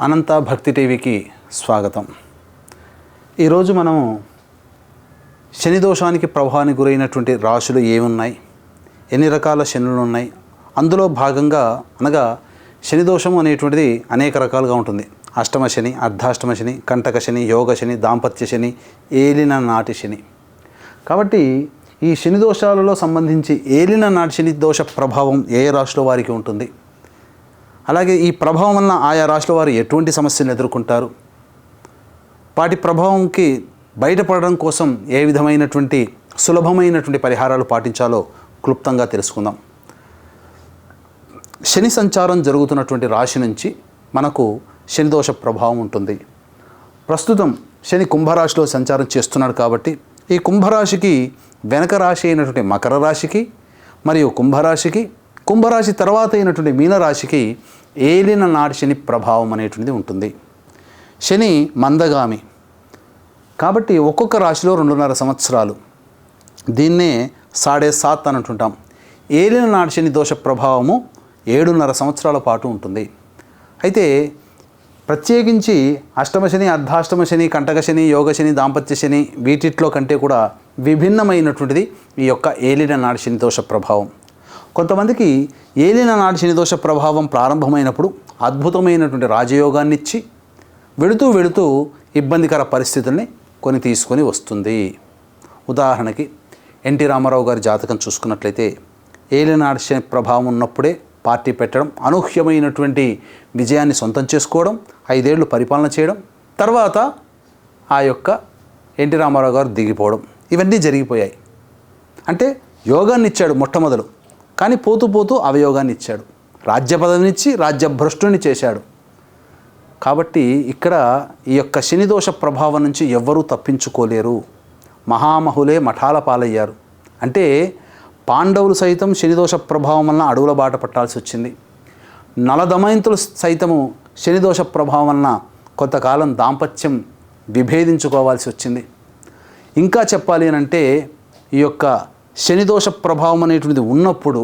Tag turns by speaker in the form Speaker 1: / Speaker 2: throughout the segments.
Speaker 1: అనంత భక్తి టీవీకి స్వాగతం. ఈరోజు మనం శని దోషానికి ప్రభావానికి గురైనటువంటి రాశులు ఏమున్నాయి? ఎన్ని రకాల శనులు ఉన్నాయి? అందులో భాగంగా అనగా శని దోషం అనేటువంటిది అనేక రకాలుగా ఉంటుంది. అష్టమ శని అర్ధాష్టమ శని కంటక శని యోగ శని దాంపత్య శని ఏలిన నాటి శని. కాబట్టి ఈ శని దోషాలలో సంబంధించి ఏలిన నాటి శని దోష ప్రభావం ఏ రాశిలో వారికి ఉంటుంది? అలాగే ఈ ప్రభావం వలన ఆయా రాష్ట్రాల వారు ఎటువంటి సమస్యలు ఎదుర్కొంటారు? వాటి ప్రభావంకి బయటపడడం కోసం ఏ విధమైనటువంటి సులభమైనటువంటి పరిహారాలు పాటించాలో క్లుప్తంగా తెలుసుకుందాం. శని సంచారం జరుగుతున్నటువంటి రాశి నుంచి మనకు శనిదోష ప్రభావం ఉంటుంది. ప్రస్తుతం శని కుంభరాశిలో సంచారం చేస్తున్నాడు కాబట్టి ఈ కుంభరాశికి వెనక రాశి అయినటువంటి మకర రాశికి మరియు కుంభరాశికి కుంభరాశి తర్వాత అయినటువంటి మీనరాశికి ఏలిన నాటి శని ప్రభావం అనేటువంటిది ఉంటుంది. శని మందగామి. కాబట్టి ఒక్కొక్క రాశిలో రెండున్నర సంవత్సరాలు. దీన్నే సాడే సాత్ అని అంటుంటాం ఏలిన నాటి శని దోష ప్రభావము ఏడున్నర సంవత్సరాల పాటు ఉంటుంది. అయితే ప్రత్యేకించి అష్టమ శని అర్ధాష్టమ శని కంటక శని యోగ శని దాంపత్య శని వీటిట్లో కంటే కూడా విభిన్నమైనటువంటిది ఈ యొక్క ఏలిన నాడి శని దోష ప్రభావం. కొంతమందికి ఏలిన నాటి శనిదోష ప్రభావం ప్రారంభమైనప్పుడు అద్భుతమైనటువంటి రాజయోగాన్ని ఇచ్చి వెళుతూ వెళుతూ ఇబ్బందికర పరిస్థితుల్ని కొని తీసుకొని వస్తుంది. ఉదాహరణకి ఎన్టీ రామారావు గారి జాతకం చూసుకున్నట్లయితే ఏలినాడు శని ప్రభావం ఉన్నప్పుడే పార్టీ పెట్టడం అనూహ్యమైనటువంటి విజయాన్ని సొంతం చేసుకోవడం ఐదేళ్ళు పరిపాలన చేయడం తర్వాత ఆ యొక్క ఎన్టీ రామారావు గారు దిగిపోవడం ఇవన్నీ జరిగిపోయాయి. అంటే యోగాన్ని ఇచ్చాడు మొట్టమొదలు. కానీ పోతూ పోతూ అవయోగాన్ని ఇచ్చాడు. రాజ్య పదవినిచ్చి రాజ్యభ్రష్టుని చేశాడు. కాబట్టి ఇక్కడ ఈ యొక్క శనిదోష ప్రభావం నుంచి ఎవ్వరూ తప్పించుకోలేరు. మహామహులే మఠాల పాలయ్యారు. అంటే పాండవులు సైతం శనిదోష ప్రభావం వలన అడవుల బాట పట్టాల్సి వచ్చింది. నలదమయంతులు సైతము శనిదోష ప్రభావం వలన కొంతకాలం దాంపత్యం విభేదించుకోవాల్సి వచ్చింది. ఇంకా చెప్పాలి అని అంటే ఈ యొక్క శనిదోష ప్రభావం అనేటువంటిది ఉన్నప్పుడు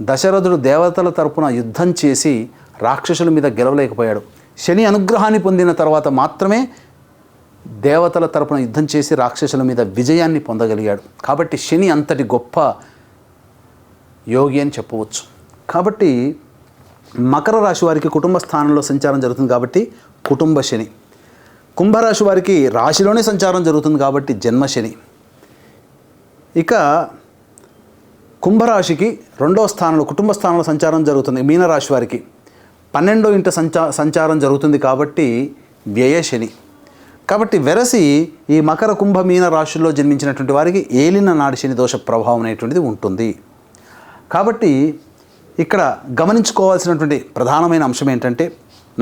Speaker 1: దశరథుడు దేవతల తరపున యుద్ధం చేసి రాక్షసుల మీద గెలవలేకపోయాడు. శని అనుగ్రహాన్ని పొందిన తర్వాత మాత్రమే దేవతల తరపున యుద్ధం చేసి రాక్షసుల మీద విజయాన్ని పొందగలిగాడు. కాబట్టి శని అంతటి గొప్ప యోగి అని చెప్పవచ్చు. కాబట్టి మకర రాశి వారికి కుటుంబ స్థానంలో సంచారం జరుగుతుంది కాబట్టి కుటుంబ శని. కుంభరాశి వారికి రాశిలోనే సంచారం జరుగుతుంది కాబట్టి జన్మ శని. ఇక కుంభరాశికి రెండో స్థానంలో కుటుంబ స్థానంలో సంచారం జరుగుతుంది మీనరాశి వారికి. పన్నెండో ఇంట సంచా సంచారం జరుగుతుంది కాబట్టి వ్యయ శని. కాబట్టి వెరసి ఈ మకర కుంభ మీన రాశుల్లో జన్మించినటువంటి వారికి ఏలిన నాడి శని దోష ప్రభావం అనేటువంటిది ఉంటుంది. కాబట్టి ఇక్కడ గమనించుకోవాల్సినటువంటి ప్రధానమైన అంశం ఏంటంటే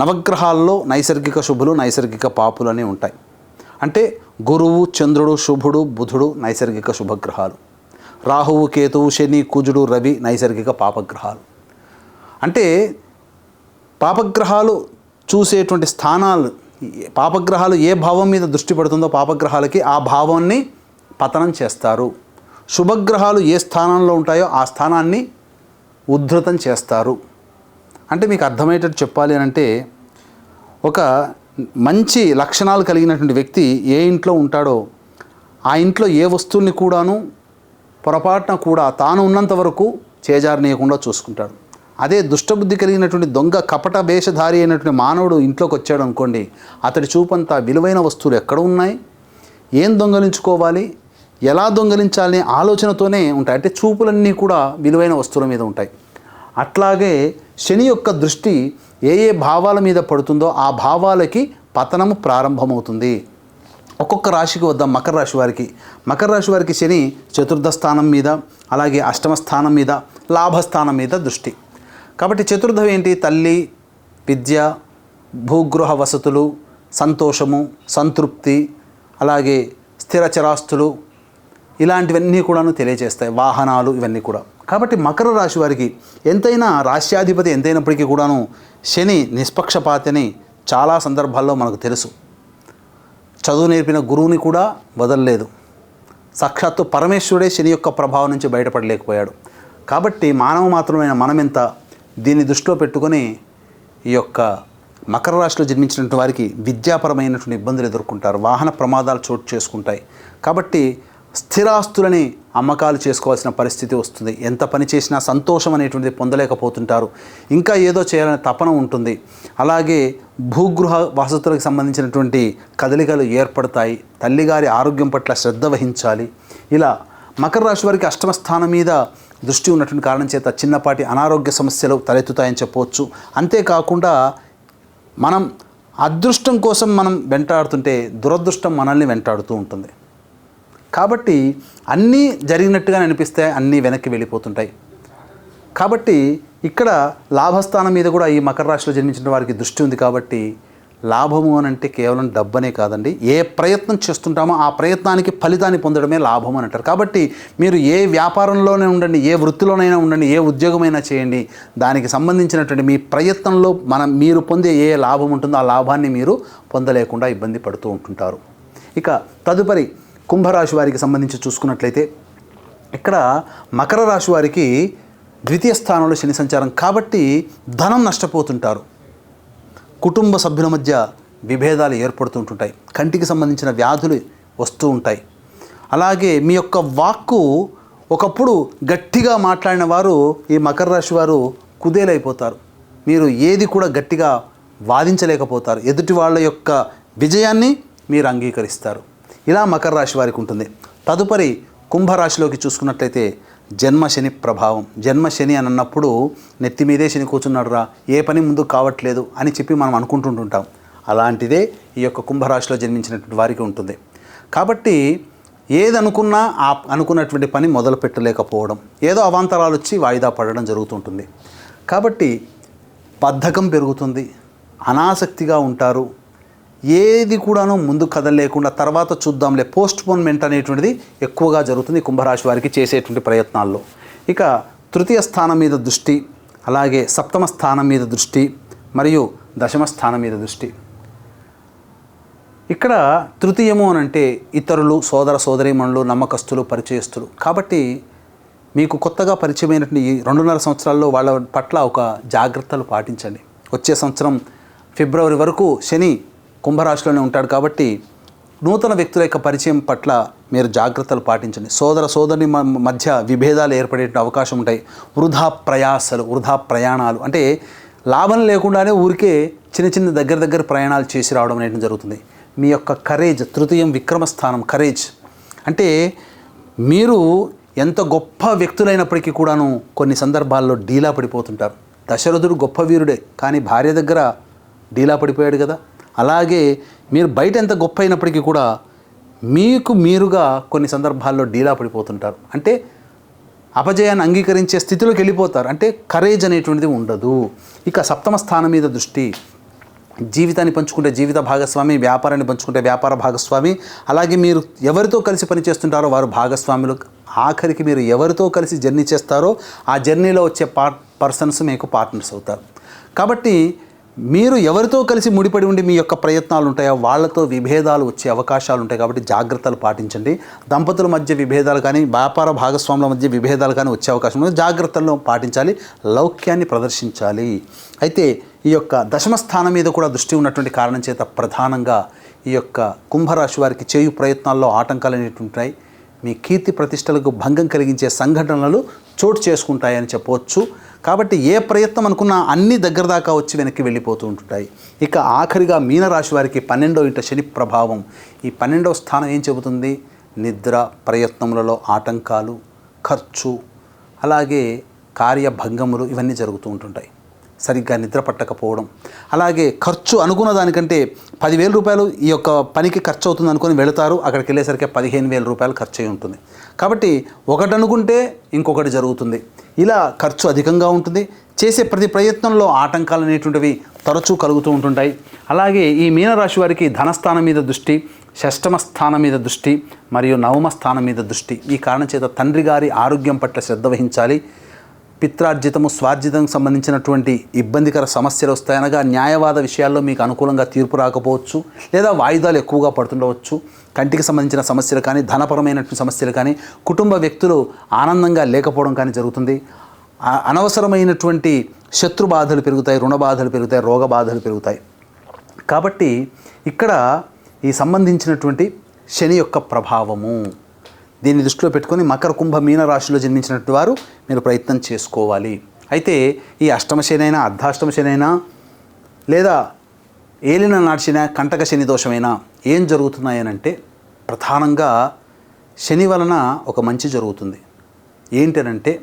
Speaker 1: నవగ్రహాల్లో నైసర్గిక శుభులు నైసర్గిక పాపులు అనేవి ఉంటాయి. అంటే గురువు చంద్రుడు శుభుడు బుధుడు నైసర్గిక శుభగ్రహాలు. రాహువు కేతువు శని కుజుడు రవి నైసర్గిక పాపగ్రహాలు. అంటే పాపగ్రహాలు చూసేటువంటి స్థానాలు పాపగ్రహాలు ఏ భావం మీద దృష్టి పడుతుందో పాపగ్రహాలకి ఆ భావాన్ని పతనం చేస్తారు. శుభగ్రహాలు ఏ స్థానంలో ఉంటాయో ఆ స్థానాన్ని ఉద్ధృతం చేస్తారు. అంటే మీకు అర్థమయ్యేటట్టు చెప్పాలి అని అంటే ఒక మంచి లక్షణాలు కలిగినటువంటి వ్యక్తి ఏ ఇంట్లో ఉంటాడో ఆ ఇంట్లో ఏ వస్తువుల్ని కూడాను పొరపాటున కూడా తాను ఉన్నంత వరకు చేజారనీయకుండా చూసుకుంటాడు. అదే దుష్టబుద్ధి కలిగినటువంటి దొంగ కపట వేషధారి అయినటువంటి మానవుడు ఇంట్లోకి వచ్చాడు అనుకోండి అతడి చూపంతా విలువైన వస్తువులు ఎక్కడ ఉన్నాయి? ఏం దొంగలించుకోవాలి? ఎలా దొంగలించాలనే ఆలోచనతోనే ఉంటాయి. అంటే చూపులన్నీ కూడా విలువైన వస్తువుల మీద ఉంటాయి. అట్లాగే శని యొక్క దృష్టి ఏ ఏ భావాల మీద పడుతుందో ఆ భావాలకి పతనము ప్రారంభమవుతుంది. ఒక్కొక్క రాశికి వద్దాం మకర రాశి వారికి. మకర రాశి వారికి శని చతుర్థ స్థానం మీద అలాగే అష్టమ స్థానం మీద లాభస్థానం మీద దృష్టి. కాబట్టి చతుర్థం ఏంటి? తల్లి విద్య భూగృహ వసతులు సంతోషము సంతృప్తి అలాగే స్థిర చరాస్తులు ఇలాంటివన్నీ కూడాను తెలియజేస్తాయి వాహనాలు ఇవన్నీ కూడా. కాబట్టి మకర రాశి వారికి ఎంతైనా రాష్ట్రాధిపతి ఎంతైనప్పటికీ కూడాను శని నిష్పక్షపాతిని చాలా సందర్భాల్లో మనకు తెలుసు. చదువు నేర్పిన గురువుని కూడా వదలలేదు. సాక్షాత్తు పరమేశ్వరుడే శని యొక్క ప్రభావం నుంచి బయటపడలేకపోయాడు. కాబట్టి మానవ మాత్రమైన మనమెంత దీన్ని దృష్టిలో పెట్టుకొని ఈ యొక్క మకర రాశిలో జన్మించినటువంటి వారికి విద్యాపరమైనటువంటి ఇబ్బందులు ఎదుర్కొంటారు. వాహన ప్రమాదాలు చోటు చేసుకుంటాయి. కాబట్టి స్థిరాస్తులని అమ్మకాలు చేసుకోవాల్సిన పరిస్థితి వస్తుంది. ఎంత పని చేసినా సంతోషం అనేటువంటిది పొందలేకపోతుంటారు. ఇంకా ఏదో చేయాలనే తపన ఉంటుంది. అలాగే భూగృహ వసతులకు సంబంధించినటువంటి కదలికలు ఏర్పడతాయి. తల్లిగారి ఆరోగ్యం పట్ల శ్రద్ధ వహించాలి. ఇలా మకర రాశి వారికి అష్టమ స్థానం మీద దృష్టి ఉన్నటువంటి కారణం చేత చిన్నపాటి అనారోగ్య సమస్యలు తలెత్తుతాయని చెప్పవచ్చు. అంతేకాకుండా మనం అదృష్టం కోసం మనం వెంటాడుతుంటే దురదృష్టం మనల్ని వెంటాడుతూ ఉంటుంది. కాబట్టి అన్నీ జరిగినట్టుగా అనిపిస్తే అన్నీ వెనక్కి వెళ్ళిపోతుంటాయి. కాబట్టి ఇక్కడ లాభస్థానం మీద కూడా ఈ మకర రాశిలో జన్మించిన వారికి దృష్టి ఉంది కాబట్టి లాభము అని అంటే కేవలం డబ్బనే కాదండి. ఏ ప్రయత్నం చేస్తుంటామో ఆ ప్రయత్నానికి ఫలితాన్ని పొందడమే లాభం అని అంటారు. కాబట్టి మీరు ఏ వ్యాపారంలోనే ఉండండి ఏ వృత్తిలోనైనా ఉండండి ఏ ఉద్యోగమైనా చేయండి దానికి సంబంధించినటువంటి మీ ప్రయత్నంలో మనం మీరు పొందే ఏ లాభం ఉంటుందో ఆ లాభాన్ని మీరు పొందలేకుండా ఇబ్బంది పడుతూ ఉంటుంటారు. ఇక తదుపరి కుంభరాశి వారికి సంబంధించి చూసుకున్నట్లయితే ఇక్కడ మకర రాశి వారికి ద్వితీయ స్థానంలో శని సంచారం. కాబట్టి ధనం నష్టపోతుంటారు. కుటుంబ సభ్యుల మధ్య విభేదాలు ఏర్పడుతుంటుంటాయి కంటికి సంబంధించిన వ్యాధులు వస్తూ ఉంటాయి. అలాగే మీ యొక్క వాక్కు ఒకప్పుడు గట్టిగా మాట్లాడిన వారు ఈ మకర రాశి వారు కుదేలైపోతారు. మీరు ఏది కూడా గట్టిగా వాదించలేకపోతారు. ఎదుటి వాళ్ళ యొక్క విజయాన్ని మీరు అంగీకరిస్తారు. ఇలా మకర రాశి వారికి ఉంటుంది. తదుపరి కుంభరాశిలోకి చూసుకున్నట్లయితే జన్మ శని ప్రభావం. జన్మ శని అని అన్నప్పుడు నెత్తి మీదే శని కూర్చున్నాడు రా ఏ పని ముందు కావట్లేదు అని చెప్పి మనం అనుకుంటుంటుంటాం. అలాంటిదే ఈ యొక్క కుంభరాశిలో జన్మించినటువంటి వారికి ఉంటుంది. కాబట్టి ఏదనుకున్నా ఆ అనుకున్నటువంటి పని మొదలు పెట్టలేకపోవడం ఏదో అవాంతరాలు వచ్చి వాయిదా పడడం జరుగుతుంటుంది. కాబట్టి బద్ధకం పెరుగుతుంది అనాసక్తిగా ఉంటారు ఏది కూడాను ముందు కదలేకుండా తర్వాత చూద్దాంలే పోస్ట్ పోన్మెంట్ అనేటువంటిది ఎక్కువగా జరుగుతుంది కుంభరాశి వారికి చేసేటువంటి ప్రయత్నాల్లో. ఇక తృతీయ స్థానం మీద దృష్టి అలాగే సప్తమ స్థానం మీద దృష్టి మరియు దశమ స్థానం మీద దృష్టి. ఇక్కడ తృతీయము అని అంటే ఇతరులు సోదర సోదరీమణులు నమ్మకస్తులు పరిచయస్తులు. కాబట్టి మీకు కొత్తగా పరిచయమైనటువంటి ఈ రెండున్నర సంవత్సరాల్లో వాళ్ళ పట్ల ఒక జాగ్రత్తలు పాటించండి. వచ్చే సంవత్సరం ఫిబ్రవరి వరకు శని కుంభరాశిలోనే ఉంటాడు కాబట్టి నూతన వ్యక్తుల యొక్క పరిచయం పట్ల మీరు జాగ్రత్తలు పాటించండి. సోదర సోదరుని మధ్య విభేదాలు ఏర్పడే అవకాశం ఉంటాయి. వృధా ప్రయాసలు వృధా ప్రయాణాలు అంటే లాభం లేకుండానే ఊరికే చిన్న చిన్న దగ్గర దగ్గర ప్రయాణాలు చేసి రావడం అనేది జరుగుతుంది. మీ యొక్క కరేజ్ తృతీయం విక్రమస్థానం కరేజ్ అంటే మీరు ఎంత గొప్ప వ్యక్తులైనప్పటికీ కూడాను కొన్ని సందర్భాల్లో డీలా పడిపోతుంటారు. దశరథుడు గొప్ప వీరుడే కానీ భార్య దగ్గర డీలా పడిపోయాడు కదా. అలాగే మీరు బయట ఎంత గొప్ప అయినప్పటికీ కూడా మీకు మీరుగా కొన్ని సందర్భాల్లో డీలా పడిపోతుంటారు అంటే అపజయాన్ని అంగీకరించే స్థితిలోకి వెళ్ళిపోతారు. అంటే కరేజ్ అనేటువంటిది ఉండదు. ఇక సప్తమ స్థానం మీద దృష్టి. జీవితాన్ని పంచుకుంటే జీవిత భాగస్వామి వ్యాపారాన్ని పంచుకుంటే వ్యాపార భాగస్వామి. అలాగే మీరు ఎవరితో కలిసి పనిచేస్తుంటారో వారు భాగస్వాములు. ఆఖరికి మీరు ఎవరితో కలిసి జర్నీ చేస్తారో ఆ జర్నీలో వచ్చే పార్ట్ పర్సన్స్ మీకు పార్ట్నర్స్ అవుతారు. కాబట్టి మీరు ఎవరితో కలిసి ముడిపడి ఉండి మీ యొక్క ప్రయత్నాలు ఉంటాయో వాళ్ళతో విభేదాలు వచ్చే అవకాశాలు ఉంటాయి కాబట్టి జాగ్రత్తలు పాటించండి. దంపతుల మధ్య విభేదాలు కానీ వ్యాపార భాగస్వాముల మధ్య విభేదాలు కానీ వచ్చే అవకాశం ఉంది. జాగ్రత్తలను పాటించాలి లౌక్యాన్ని ప్రదర్శించాలి. అయితే ఈ యొక్క దశమ స్థానం మీద కూడా దృష్టి ఉన్నటువంటి కారణం చేత ప్రధానంగా ఈ యొక్క కుంభరాశి వారికి చేయు ప్రయత్నాల్లో ఆటంకాలు అనేవి ఉంటాయి. మీ కీర్తి ప్రతిష్టలకు భంగం కలిగించే సంఘటనలు చోటు చేసుకుంటాయని చెప్పవచ్చు. కాబట్టి ఏ ప్రయత్నం అనుకున్నా అన్ని దగ్గర దాకా వచ్చి వెనక్కి వెళ్ళిపోతూ ఉంటుంటాయి. ఇక ఆఖరిగా మీనరాశి వారికి పన్నెండో ఇంట శని ప్రభావం. ఈ పన్నెండవ స్థానం ఏం చెబుతుంది? నిద్ర ప్రయత్నములలో ఆటంకాలు ఖర్చు అలాగే కార్యభంగములు ఇవన్నీ జరుగుతూ ఉంటుంటాయి. సరిగ్గా నిద్ర పట్టకపోవడం. అలాగే ఖర్చు అనుకున్న దానికంటే పదివేల రూపాయలు ఈ యొక్క పనికి ఖర్చు అవుతుంది అనుకొని వెళతారు. అక్కడికి వెళ్ళేసరికి పదిహేను వేల రూపాయలు ఖర్చు అయి ఉంటుంది. కాబట్టి ఒకటి అనుకుంటే ఇంకొకటి జరుగుతుంది. ఇలా ఖర్చు అధికంగా ఉంటుంది. చేసే ప్రతి ప్రయత్నంలో ఆటంకాలు అనేటువంటివి తరచూ కలుగుతూ ఉంటుంటాయి. అలాగే ఈ మీనరాశి వారికి ధనస్థానం మీద దృష్టి షష్టమ స్థానం మీద దృష్టి మరియు నవమ స్థానం మీద దృష్టి. ఈ కారణం చేత తండ్రి గారి ఆరోగ్యం పట్ల శ్రద్ధ వహించాలి. పిత్రార్జితము స్వార్జితం సంబంధించినటువంటి ఇబ్బందికర సమస్యలు వస్తాయనగా న్యాయవాద విషయాల్లో మీకు అనుకూలంగా తీర్పు రాకపోవచ్చు లేదా వాయిదాలు ఎక్కువగా పడుతుండవచ్చు. కంటికి సంబంధించిన సమస్యలు కానీ ధనపరమైనటువంటి సమస్యలు కానీ కుటుంబ వ్యక్తులు ఆనందంగా లేకపోవడం కానీ జరుగుతుంది. అనవసరమైనటువంటి శత్రు బాధలు పెరుగుతాయి రుణ బాధలు పెరుగుతాయి రోగ బాధలు పెరుగుతాయి. కాబట్టి ఇక్కడ ఈ సంబంధించినటువంటి శని యొక్క ప్రభావము. దీన్ని దృష్టిలో పెట్టుకొని మకర కుంభ మీన రాశిలో జన్మించినట్టు వారు మీరు ప్రయత్నం చేసుకోవాలి. అయితే ఈ అష్టమ శని అర్ధాష్టమ శని లేదా ఏలిన నాటిన కంటక శని దోషమైనా ఏం జరుగుతున్నాయనంటే ప్రధానంగా శని వలన ఒక మంచి జరుగుతుంది. ఏంటనంటే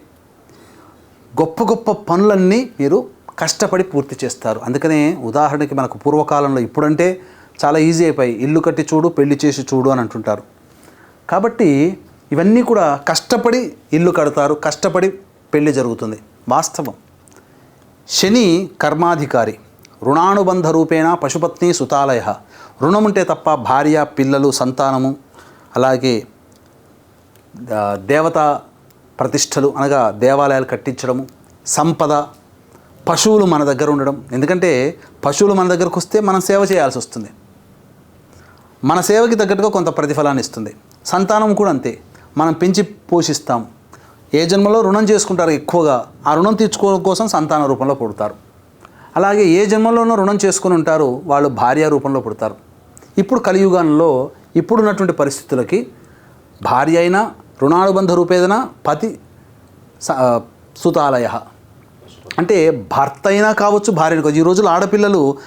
Speaker 1: గొప్ప గొప్ప పనులన్నీ మీరు కష్టపడి పూర్తి చేస్తారు. అందుకనే ఉదాహరణకి మనకు పూర్వకాలంలో ఇప్పుడంటే చాలా ఈజీ అయిపోయి ఇల్లు కట్టి చూడు పెళ్ళి చేసి చూడు అని అంటుంటారు. కాబట్టి ఇవన్నీ కూడా కష్టపడి ఇల్లు కడతారు కష్టపడి పెళ్ళి జరుగుతుంది. వాస్తవం. శని కర్మాధికారి. రుణానుబంధ రూపేణ పశుపత్ని సుతాలయ. రుణం ఉంటే తప్ప భార్య పిల్లలు సంతానము అలాగే దేవతా ప్రతిష్టలు అనగా దేవాలయాలు కట్టించడము సంపద పశువులు మన దగ్గర ఉండడం. ఎందుకంటే పశువులు మన దగ్గరకు వస్తే మనం సేవ చేయాల్సి వస్తుంది. మన సేవకి తగ్గట్టుగా కొంత ప్రతిఫలాన్ని ఇస్తుంది. సంతానం కూడా అంతే. మనం పెంచి పోషిస్తాం. ఏ జన్మలో రుణం చేసుకుంటారు ఎక్కువగా ఆ రుణం తీర్చుకోవడం కోసం సంతాన రూపంలో పుడతారు. అలాగే ఏ జన్మలోనూ రుణం చేసుకుని ఉంటారు వాళ్ళు భార్య రూపంలో పుడతారు. ఇప్పుడు కలియుగంలో ఇప్పుడున్నటువంటి పరిస్థితులకి భార్య అయినా రుణానుబంధ రూపేదన పతి స- సుతాలయ. అంటే భర్త అయినా కావచ్చు భార్యను కావచ్చు. ఈ రోజులు ఆడపిల్లలు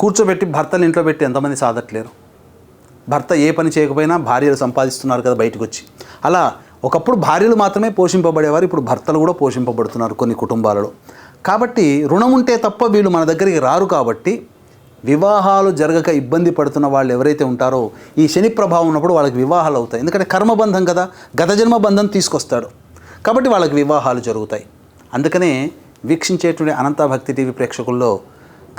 Speaker 1: కూర్చోబెట్టి భర్తలు ఇంట్లో పెట్టి ఎంతమంది సాధట్లేరు భర్త ఏ పని చేయకపోయినా భార్యలు సంపాదిస్తున్నారు కదా బయటకు వచ్చి అలా ఒకప్పుడు భార్యలు మాత్రమే పోషింపబడేవారు ఇప్పుడు భర్తలు కూడా పోషింపబడుతున్నారు కొన్ని కుటుంబాలలో. కాబట్టి రుణం ఉంటే తప్ప వీళ్ళు మన దగ్గరికి రారు కాబట్టి వివాహాలు జరగక ఇబ్బంది పడుతున్న వాళ్ళు ఎవరైతే ఉంటారో ఈ శని ప్రభావం ఉన్నప్పుడు వాళ్ళకి వివాహాలు అవుతాయి. ఎందుకంటే కర్మబంధం కదా గత జన్మ బంధం తీసుకొస్తాడు. కాబట్టి వాళ్ళకి వివాహాలు జరుగుతాయి. అందుకనే వీక్షించేటువంటి అనంత భక్తి టీవీ ప్రేక్షకుల్లో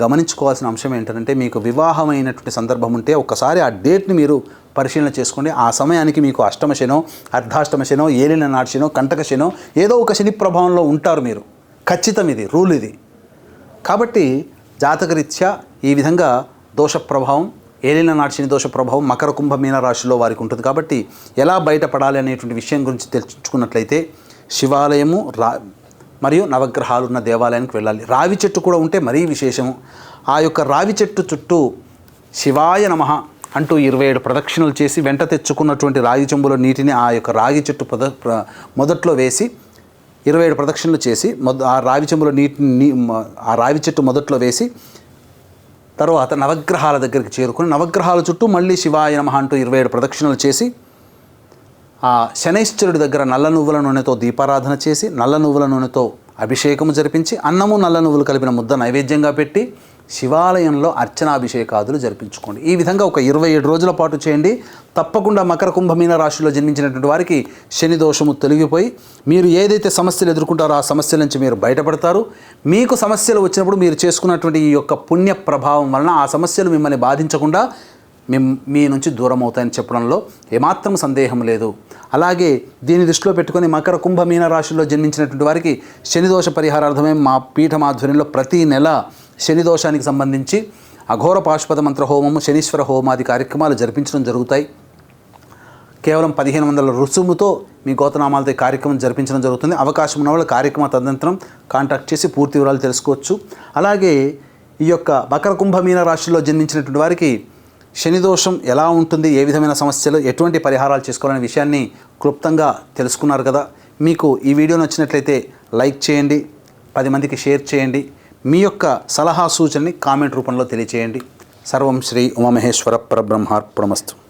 Speaker 1: గమనించుకోవాల్సిన అంశం ఏంటంటే మీకు వివాహమైనటువంటి సందర్భం ఉంటే ఒక్కసారి ఆ డేట్ని మీరు పరిశీలన చేసుకోండి. ఆ సమయానికి మీకు అష్టమ శనో అర్ధాష్టమ శనో ఏలిన నాటి శనో కంటక శనో ఏదో ఒక శని ప్రభావంలో ఉంటారు మీరు. ఖచ్చితం ఇది రూల్ ఇది. కాబట్టి జాతకరీత్యా ఈ విధంగా దోష ప్రభావం ఏలిన నాటి శని దోష ప్రభావం మకర కుంభ మీన రాశిలో వారికి ఉంటుంది. కాబట్టి ఎలా బయటపడాలి అనేటువంటి విషయం గురించి తెలుసుకున్నట్లయితే శివాలయము రా మరియు నవగ్రహాలు ఉన్న దేవాలయానికి వెళ్ళాలి. రావి చెట్టు కూడా ఉంటే మరీ విశేషము. ఆ యొక్క రావి చెట్టు చుట్టూ శివాయ నమః అంటూ ఇరవై ఏడు ప్రదక్షిణలు చేసి వెంట తెచ్చుకున్నటువంటి రాగి చెంబులో నీటిని ఆ యొక్క రాగి చెట్టు ప్రద మొదట్లో వేసి ఇరవై ఏడు ప్రదక్షిణలు చేసి మొద ఆ రావి చెంబులో నీటిని ఆ రావి చెట్టు మొదట్లో వేసి తర్వాత నవగ్రహాల దగ్గరికి చేరుకుని నవగ్రహాల చుట్టూ మళ్ళీ శివాయ నమ అంటూ ఇరవై ఏడు ప్రదక్షిణలు చేసి ఆ శనైశ్వరుడి దగ్గర నల్ల నువ్వుల నూనెతో దీపారాధన చేసి నల్ల నువ్వుల నూనెతో అభిషేకము జరిపించి అన్నము నల్ల నువ్వులు కలిపిన ముద్ద నైవేద్యంగా పెట్టి శివాలయంలో అర్చనాభిషేకాదులు జరిపించుకోండి. ఈ విధంగా ఒక ఇరవై ఏడు రోజుల పాటు చేయండి. తప్పకుండా మకర కుంభమీన రాశిలో జన్మించినటువంటి వారికి శని దోషము తొలగిపోయి మీరు ఏదైతే సమస్యలు ఎదుర్కొంటారో ఆ సమస్యల నుంచి మీరు బయటపడతారు. మీకు సమస్యలు వచ్చినప్పుడు మీరు చేసుకున్నటువంటి ఈ యొక్క పుణ్య ప్రభావం వలన ఆ సమస్యలు మిమ్మల్ని బాధించకుండా మీ మీ నుంచి దూరం అవుతాయని చెప్పడంలో ఏమాత్రం సందేహం లేదు. అలాగే దీన్ని దృష్టిలో పెట్టుకొని మకర కుంభమీన రాశుల్లో జన్మించినటువంటి వారికి శనిదోష పరిహారార్థమే మా పీఠం ఆధ్వర్యంలో ప్రతి నెల శనిదోషానికి సంబంధించి అఘోర పాశుపత మంత్ర హోమము శనీశ్వర హోమాది కార్యక్రమాలు జరిపించడం జరుగుతాయి. కేవలం పదిహేను వందల రుసుముతో మీ గోతనామాలతో కార్యక్రమం జరిపించడం జరుగుతుంది. అవకాశం ఉన్న వాళ్ళు కార్యక్రమ తదనంతరం కాంటాక్ట్ చేసి పూర్తి వివరాలు తెలుసుకోవచ్చు. అలాగే ఈ యొక్క మకర కుంభమీన రాశిలో జన్మించినటువంటి వారికి శని దోషం ఎలా ఉంటుంది ఏ విధమైన సమస్యలు ఎటువంటి పరిహారాలు చేసుకోవాలనే విషయాన్ని క్లుప్తంగా తెలుసుకున్నారు కదా. మీకు ఈ వీడియో నచ్చినట్లయితే లైక్ చేయండి పది మందికి షేర్ చేయండి మీ యొక్క సలహా సూచనని కామెంట్ రూపంలో తెలియచేయండి. సర్వం శ్రీ ఉమామహేశ్వర పరబ్రహ్మార్పణమస్తు.